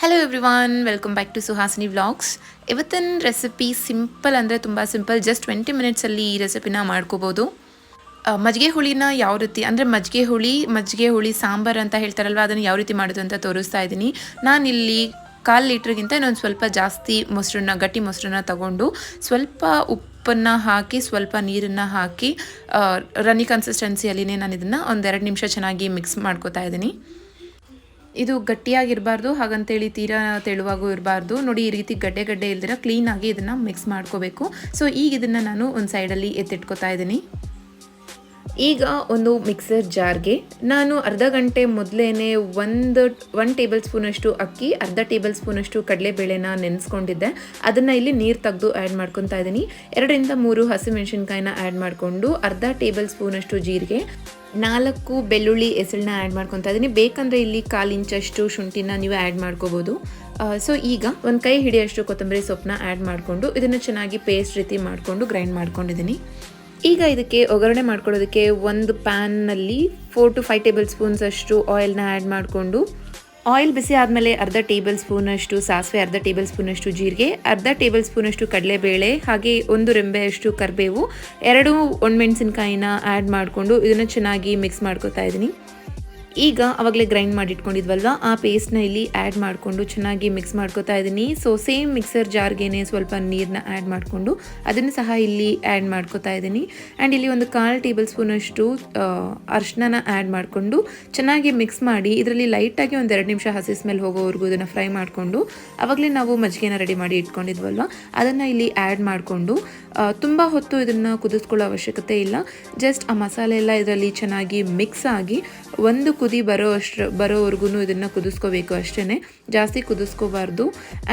Hello everyone welcome back to Suhasini vlogs ಇವತ್ತಿನ recipe simple ಅಂದರೆ ತುಂಬ ಸಿಂಪಲ್ ಜಸ್ಟ್ ಟ್ವೆಂಟಿ ಮಿನಿಟ್ಸಲ್ಲಿ ಈ ರೆಸಿಪಿನ ಮಾಡ್ಕೋಬೋದು. ಮಜ್ಜಿಗೆ ಹುಳಿನ ಯಾವ ರೀತಿ, ಅಂದರೆ ಮಜ್ಜಿಗೆ ಹುಳಿ ಮಜ್ಜಿಗೆ ಹುಳಿ ಸಾಂಬಾರು ಅಂತ ಹೇಳ್ತಾರಲ್ವ, ಅದನ್ನು ಯಾವ ರೀತಿ ಮಾಡೋದು ಅಂತ ತೋರಿಸ್ತಾ ಇದ್ದೀನಿ. ನಾನಿಲ್ಲಿ ಕಾಲು ಲೀಟ್ರಿಗಿಂತ ಇನ್ನೊಂದು ಸ್ವಲ್ಪ ಜಾಸ್ತಿ ಮೊಸರನ್ನ, ಗಟ್ಟಿ ಮೊಸರನ್ನ ತಗೊಂಡು ಸ್ವಲ್ಪ ಉಪ್ಪನ್ನು ಹಾಕಿ, ಸ್ವಲ್ಪ ನೀರನ್ನು ಹಾಕಿ ರನ್ನಿ ಕನ್ಸಿಸ್ಟೆನ್ಸಿಯಲ್ಲಿನೇ ನಾನು ಇದನ್ನು ಒಂದೆರಡು ನಿಮಿಷ ಚೆನ್ನಾಗಿ ಮಿಕ್ಸ್ ಮಾಡ್ಕೋತಾ ಇದ್ದೀನಿ. ಇದು ಗಟ್ಟಿಯಾಗಿರಬಾರ್ದು, ಹಾಗಂತೇಳಿ ತೀರಾ ತೆಳುವಾಗೂ ಇರಬಾರ್ದು. ನೋಡಿ, ಈ ರೀತಿ ಗಡ್ಡೆ ಗಡ್ಡೆ ಇಲ್ದಿರ ಕ್ಲೀನಾಗಿ ಇದನ್ನು ಮಿಕ್ಸ್ ಮಾಡ್ಕೋಬೇಕು. ಸೊ ಈಗ ಇದನ್ನು ನಾನು ಒಂದು ಸೈಡಲ್ಲಿ ಎತ್ತಿಟ್ಕೋತಾ ಇದ್ದೀನಿ. ಈಗ ಒಂದು ಮಿಕ್ಸರ್ ಜಾರ್ಗೆ ನಾನು ಅರ್ಧ ಗಂಟೆ ಮೊದಲೇನೆ ಒಂದು ಒನ್ ಟೇಬಲ್ ಸ್ಪೂನಷ್ಟು ಅಕ್ಕಿ, ಅರ್ಧ ಟೇಬಲ್ ಸ್ಪೂನಷ್ಟು ಕಡಲೆಬೇಳೆನ ನೆನೆಸ್ಕೊಂಡಿದ್ದೆ. ಅದನ್ನು ಇಲ್ಲಿ ನೀರು ತೆಗೆದು ಆ್ಯಡ್ ಮಾಡ್ಕೊತಾ ಇದ್ದೀನಿ ಎರಡರಿಂದ ಮೂರು ಹಸಿಮೆಣಸಿನ್ಕಾಯಿನ ಆ್ಯಡ್ ಮಾಡಿಕೊಂಡು ಅರ್ಧ ಟೇಬಲ್ ಸ್ಪೂನಷ್ಟು ಜೀರಿಗೆ, ನಾಲ್ಕು ಬೆಳ್ಳುಳ್ಳಿ ಹೆಸಳನ್ನ ಆ್ಯಡ್ ಮಾಡ್ಕೊತಾ ಇದ್ದೀನಿ ಬೇಕಂದರೆ ಇಲ್ಲಿ ಕಾಲು ಇಂಚಷ್ಟು ಶುಂಠಿನ ನೀವು ಆ್ಯಡ್ ಮಾಡ್ಕೋಬೋದು. ಸೊ ಈಗ ಒಂದು ಕೈ ಹಿಡಿಯೋಷ್ಟು ಕೊತ್ತಂಬರಿ ಸೊಪ್ಪನ್ನ ಆ್ಯಡ್ ಮಾಡಿಕೊಂಡು ಇದನ್ನು ಚೆನ್ನಾಗಿ ಪೇಸ್ಟ್ ರೀತಿ ಮಾಡಿಕೊಂಡು ಗ್ರೈಂಡ್ ಮಾಡ್ಕೊಂಡಿದ್ದೀನಿ ಈಗ ಇದಕ್ಕೆ ಒಗ್ಗರಣೆ ಮಾಡ್ಕೊಳ್ಳೋದಕ್ಕೆ ಒಂದು ಪ್ಯಾನ್ನಲ್ಲಿ four to five tablespoons ಅಷ್ಟು ಆಯಿಲ್ನ ಆ್ಯಡ್ ಮಾಡಿಕೊಂಡು ಆಯಿಲ್ ಬಿಸಿ ಆದಮೇಲೆ ಅರ್ಧ ಟೇಬಲ್ ಸ್ಪೂನಷ್ಟು ಸಾಸಿವೆ, ಅರ್ಧ ಟೇಬಲ್ ಸ್ಪೂನಷ್ಟು ಜೀರಿಗೆ, ಅರ್ಧ ಟೇಬಲ್ ಸ್ಪೂನಷ್ಟು ಕಡಲೆಬೇಳೆ, ಹಾಗೆ ಒಂದು ರೆಂಬೆಯಷ್ಟು ಕರಿಬೇವು, ಎರಡು ಒಣಮೆಣಸಿನ್ಕಾಯಿನ ಆ್ಯಡ್ ಮಾಡಿಕೊಂಡು ಇದನ್ನು ಚೆನ್ನಾಗಿ ಮಿಕ್ಸ್ ಮಾಡ್ಕೋತಾ ಇದ್ದೀನಿ. ಈಗ ಅವಾಗಲೇ ಗ್ರೈಂಡ್ ಮಾಡಿ ಇಟ್ಕೊಂಡಿದ್ವಲ್ವ ಆ ಪೇಸ್ಟ್ನ ಇಲ್ಲಿ ಆ್ಯಡ್ ಮಾಡಿಕೊಂಡು ಚೆನ್ನಾಗಿ ಮಿಕ್ಸ್ ಮಾಡ್ಕೋತಾ ಇದ್ದೀನಿ ಸೊ ಸೇಮ್ ಮಿಕ್ಸರ್ ಜಾರ್ಗೇನೆ ಸ್ವಲ್ಪ ನೀರನ್ನ ಆ್ಯಡ್ ಮಾಡಿಕೊಂಡು ಅದನ್ನು ಸಹ ಇಲ್ಲಿ ಆ್ಯಡ್ ಮಾಡ್ಕೋತಾ ಇದ್ದೀನಿ ಆ್ಯಂಡ್ ಇಲ್ಲಿ ಒಂದು ಕಾಲು ಟೇಬಲ್ ಸ್ಪೂನಷ್ಟು ಅರ್ಶಿನ ಆ್ಯಡ್ ಮಾಡಿಕೊಂಡು ಚೆನ್ನಾಗಿ ಮಿಕ್ಸ್ ಮಾಡಿ ಇದರಲ್ಲಿ ಲೈಟಾಗಿ ಒಂದು ಎರಡು ನಿಮಿಷ ಹಸಿ ಸ್ಮೆಲ್ ಹೋಗೋವರೆಗೂ ಇದನ್ನು ಫ್ರೈ ಮಾಡಿಕೊಂಡು ಅವಾಗಲೇ ನಾವು ಮಜ್ಜಿಗೆನ ರೆಡಿ ಮಾಡಿ ಇಟ್ಕೊಂಡಿದ್ವಲ್ವ? ಅದನ್ನು ಇಲ್ಲಿ ಆ್ಯಡ್ ಮಾಡಿಕೊಂಡು ತುಂಬ ಹೊತ್ತು ಇದನ್ನು ಕುದಿಸ್ಕೊಳ್ಳೋ ಅವಶ್ಯಕತೆ ಇಲ್ಲ. ಜಸ್ಟ್ ಆ ಮಸಾಲೆ ಎಲ್ಲ ಇದರಲ್ಲಿ ಚೆನ್ನಾಗಿ ಮಿಕ್ಸ್ ಆಗಿ ಒಂದು ಕುದಿ ಬರೋ ಅಷ್ಟು ಬರೋವರೆಗೂ ಇದನ್ನು ಕುದಿಸ್ಕೋಬೇಕು ಅಷ್ಟೇ ಜಾಸ್ತಿ ಕುದಿಸ್ಕೋಬಾರ್ದು.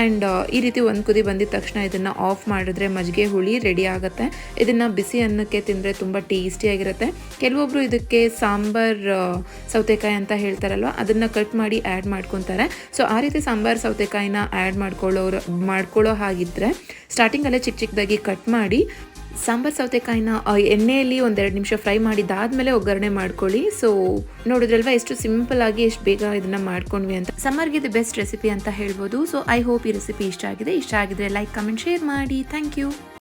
ಆ್ಯಂಡ್ ಈ ರೀತಿ ಒಂದು ಕುದಿ ಬಂದಿದ ತಕ್ಷಣ ಇದನ್ನು ಆಫ್ ಮಾಡಿದ್ರೆ ಮಜ್ಜಿಗೆ ಹುಳಿ ರೆಡಿ ಆಗುತ್ತೆ. ಇದನ್ನು ಬಿಸಿ ಅನ್ನಕ್ಕೆ ತಿಂದರೆ ತುಂಬ ಟೇಸ್ಟಿಯಾಗಿರುತ್ತೆ ಕೆಲವೊಬ್ಬರು ಇದಕ್ಕೆ ಸಾಂಬಾರ್ ಸೌತೆಕಾಯಿ ಅಂತ ಹೇಳ್ತಾರಲ್ವ, ಅದನ್ನು ಕಟ್ ಮಾಡಿ ಆ್ಯಡ್ ಮಾಡ್ಕೊತಾರೆ. ಸೊ ಆ ರೀತಿ ಸಾಂಬಾರ್, ಸೌತೆಕಾಯಿನ ಆ್ಯಡ್ ಮಾಡ್ಕೊಳ್ಳೋರು, ಮಾಡ್ಕೊಳ್ಳೋ ಹಾಗಿದ್ದರೆ ಸ್ಟಾರ್ಟಿಂಗಲ್ಲೇ ಚಿಕ್ಕ ಚಿಕ್ಕದಾಗಿ ಕಟ್ ಮಾಡಿ ಸಾಂಬಾರ್ ಸೌತೆಕಾಯಿನ ಎಣ್ಣೆಯಲ್ಲಿ ಒಂದೆರಡು ನಿಮಿಷ ಫ್ರೈ ಮಾಡಿದಾದ್ಮೇಲೆ ಒಗ್ಗರಣೆ ಮಾಡ್ಕೊಳ್ಳಿ. ಸೊ ನೋಡಿದ್ರಲ್ವಾ, ಎಷ್ಟು ಸಿಂಪಲ್ ಆಗಿ ಎಷ್ಟು ಬೇಗ ಇದನ್ನ ಮಾಡ್ಕೊಂಡ್ವಿ ಅಂತ. ಸಮ್ಮರ್ಗೆ ಇದು ಬೆಸ್ಟ್ ರೆಸಿಪಿ ಅಂತ ಹೇಳ್ಬೋದು. ಸೊ ಐ ಹೋಪ್ ಈ ರೆಸಿಪಿ ಇಷ್ಟ ಆಗಿದೆ. ಇಷ್ಟ ಆಗಿದ್ರೆ ಲೈಕ್ ಕಮೆಂಟ್ ಶೇರ್ ಮಾಡಿ. Thank you